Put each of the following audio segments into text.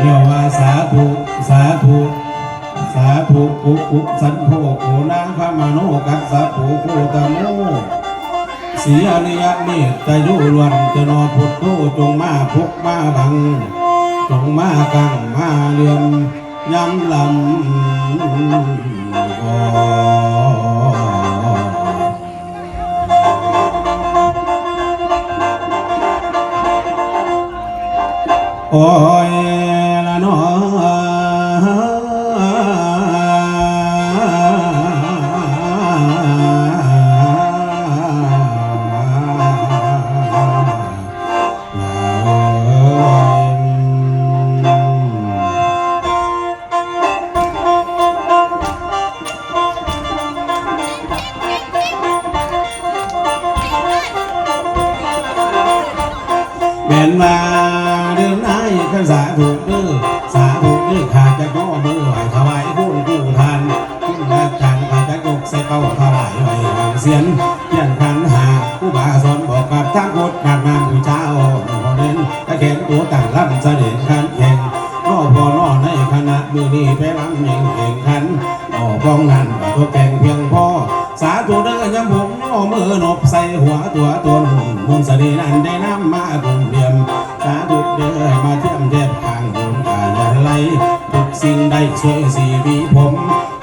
เรียกว่าสาธุสาธุสาธุปุปุสันโภโกนาคามโนกัสสะปุโกตะโมสีอริยเมตตายุลวันจะนอพุทโธจงมาพุกมาบัง จงมากังมาเลียมย้ำลำก่อโอ้ย แม่นมาเดินนายขันสาธุเด้อสาธุเด้อขาดจะก้อมือไหวถวายพุ่นกู้ทานพุ่งรักจังขาดจะกกใส่เป้าถวายไหวหางเสียนเพียนขันหาผู้บาสอนบอกกับทั้งโคตรกับนาม หัวตัวตนมนสด็จนั้นได้น้ำมากุมเรียมสาธุเด้อมาเทียมเทียบทางบุญกายไหลทุกสิ่งได้ช่วยสีวีผม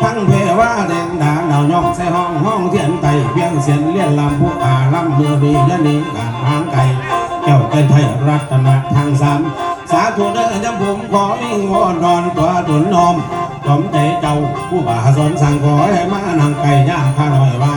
ทั้งเพว่าแดงดาดาวย่องใส่ห้องห้องเทียนไตเพียงเสียนเลี้ยนลำผู้อาลำมือดียะนี้การทางไก่แก้วเป็นไทยรัตนทางสามสาธุเด้อยำผมขอวิงวอนดอนตัวตุนนอมสมใจเจ้าผู้บาสนสั่งขอให้มานั่งไก่ย่างข้าหน่อยว่า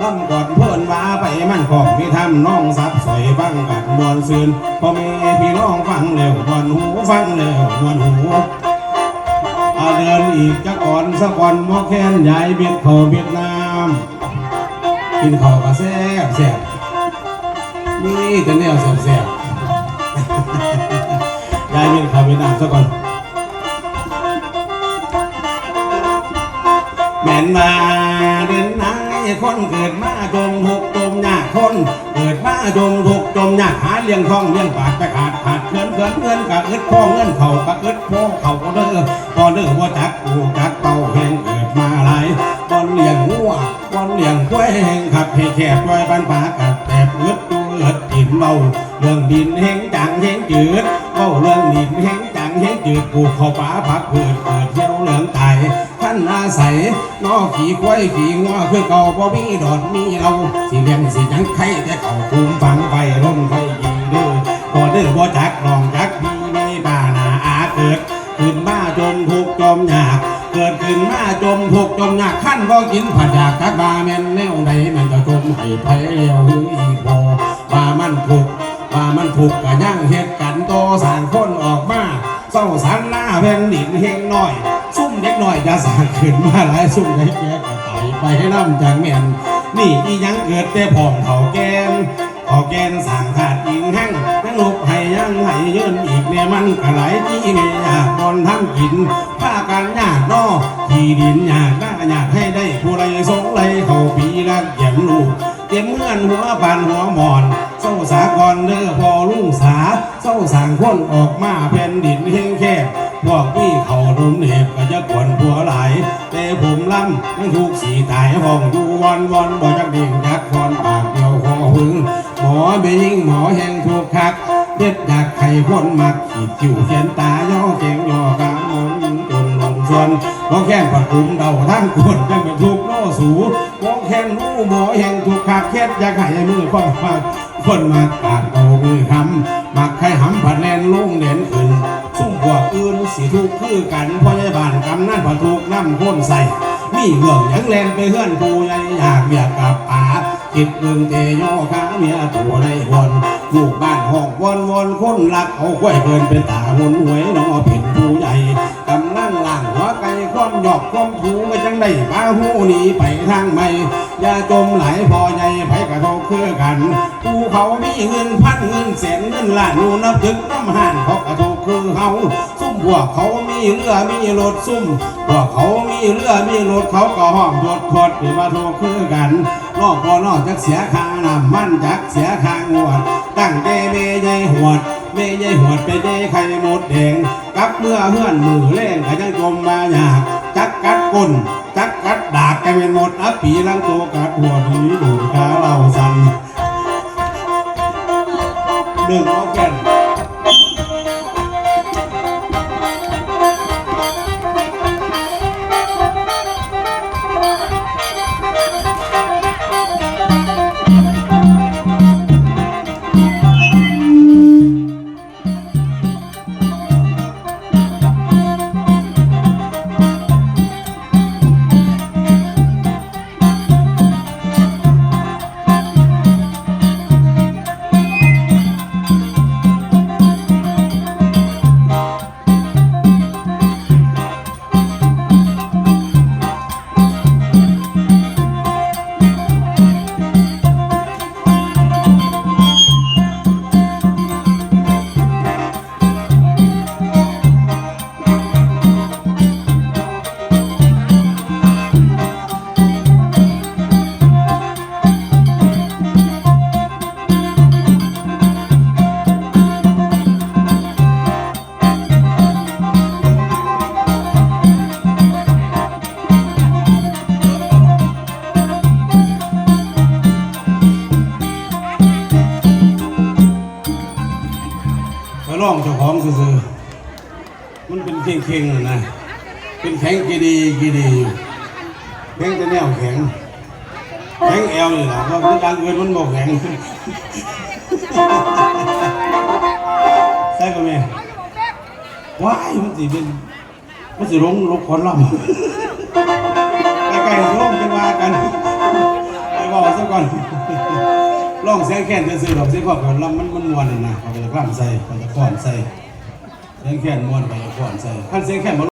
ดินลำก่อนเพื่อนว่าไปมันของมีทำน้องสับสอยฟังกัดมวนซืนพอมีพี่น้องฟังแล้วหวนหูฟังแล้วหวนหูอาเดินอีกจะก่อนสักก่อนมอแค้นยายเบียดเขาเบียดน้ำกินข้าวก็แซ่บแซ่บนี่แต่แนวแซ่บแซ่บยายเวียนเขาเวียนนามซะก่อนแม่นมาเดินนาย คนเกิดมาจมหกจมยากคนเกิดมาจมหกจมยากหาเลี้ยงท้องเลี้ยงปากไปขาดขาดเกินเกินเงินกะอึดพ่อเงินเขากะอึดพ่อเขาก็เด้อก็เด้อว่าจักกูจักเป่าแห่งเกิดมาหลายบอนเลี้ยงงัวบอนเลี้ยงกล้วยแห่งขับให้แคบไว้บ้านปากัดแต่อึดตัวอึดกินเบาเรื่องดินแห่งจังแห่งจืดเบาเรื่องดินแห่งจังแห่งจืดปลูกข้าวป่าผักพืชเกิดเที่ยวเหลืองไต ท่านอาศัยนอขี่ควายขี่งัวคือเก่าบ่มีดอดมีเราสิเลี้ยงสิยังไข่แต่เขาภูมิฟังไฟร่มไฟยิงเด้อก็เด้อบ่จักลองจักมีในบ้านาอาเกิดขึ้นมาจมทุกจมยากเกิดขึ้นมาจมทุกจมยากขั้นบ่กินผัดยากตักบาแม่นแนวใดมันก็จมให้ไผเลี้ยวหรืออีกพอว่ามันทุกข์ว่ามันทุกก็ยังเฮ็ดกันโตสร้างคนออกมา เศร้าสันหน้าแผ่นดินเฮงน้อย ซุ่มเด็กน้อยจะสร้างขึ้นมาหลายซุ่มเด็กแก่ก็ไตไปให้น้ำจังแม่นนี่อียังเกิดแต่พ่องเฒ่าแกนขอแกนสั่งขาดอิงแห้งนั่งลุกให้ยังให้ยืนอีกเนี่ยมันก็ไหลที่ไม่อยากบอนทำกินผ้ากันยากนอที่ดินยากได้าอยากให้ได้ผู้ไรสงไรเขาปีละเขียนลูกเตรียมเงื่อนหัวบานหัวหมอน เศร้าสากรเด้อพอลุ่งสาเศร้าสั่งคนออกมาแผ่นดินเฮงแคบพวกพี่เขารุมเห็บก็จะกวนผัวหลายแต่ผมล่ำยังถูกสีตายห้องอยู่วันวันบ่จักเดิ่งจักคอนปากเดียวคอหึงหมอเบยิงหมอแห่งถูกคักเด็ดอยากไข่คนมักขีดจิ๋วเขียนตาย่อเก่งย่อกา ส่วนมอแค้นผัดคุมเดาทั้งกวนจังเป็นทุกโนสูหมอแค้นรู้หมอแห่งถูกคักเค็ดอยากไข่มือคนมาคนมากาดเอามือคำมักไข่หำผัดแลนลุ่งเด่นขึ้นซุ่มพวกอื่นสีทุกข์คือกันพยาบาลกำนั่นผัดทุกน้ำข้นใส่มีเรื่องยังแลนไปเฮือนผู้ใหญ่อยากเบียกกับป่าคิดเรื่องเตโยขาเมียตัวในวนลูกบ้านห้องวนวอนคนรักเอาควายเกินเป็นตาหนหวยน้อเป็นผู้ใหญ่ ความหยอกความถูก็จังได้ป้าหูหนีไปทางไม่อย่าจมไหลพอใหญ่ไผกระทบคือกันผู้เขามีเงินพันเงินแสนเงินล้านอยู่น้ำตึกน้ำห่านเขากระถูกคือเฮาซุ่มพวกเขามีเรือมีรถซุ่มพวกเขามีเรือมีรถเขาก็ห้องรถพดที่มาถูกคือกันนอกบ่นอกจักเสียค่าน้ำมันจักเสียคางวดตั้งแต่เมยใหญ่หวดเมยใหญ่หวดไปได้ไข่หมดแดง กับเมื่อเพื่อนมือแรงก็ยังจมมาอยากจักกัดก้นจักกัดดากกันเป็นหมดอัปีลังโตกัดหัวดีดูขาเราสั่นหนึ่งเอาแก่น องเจ้าของซื่อๆมันเป็นเข่งๆนะนะเป็นแข็งกีดีกีดีอยู่แข็งแต่แนวแข็งแข็งแอวนี่แหละเพราะมันดังเกินมันบอกแข็งใช่ป่ะแม่ว้ายมันสิเป็นมันสิลงลกคนล่ำ ลองเสียงแค้นซื่อดอกเสียงขอบกันลำมันมันมวนน่ะนะเขาจะคล่งใส่เขาจะก้อนใส่เสียงแค้นมวนเขาจะก้อนใส่ขั้นเสียงแค้นมา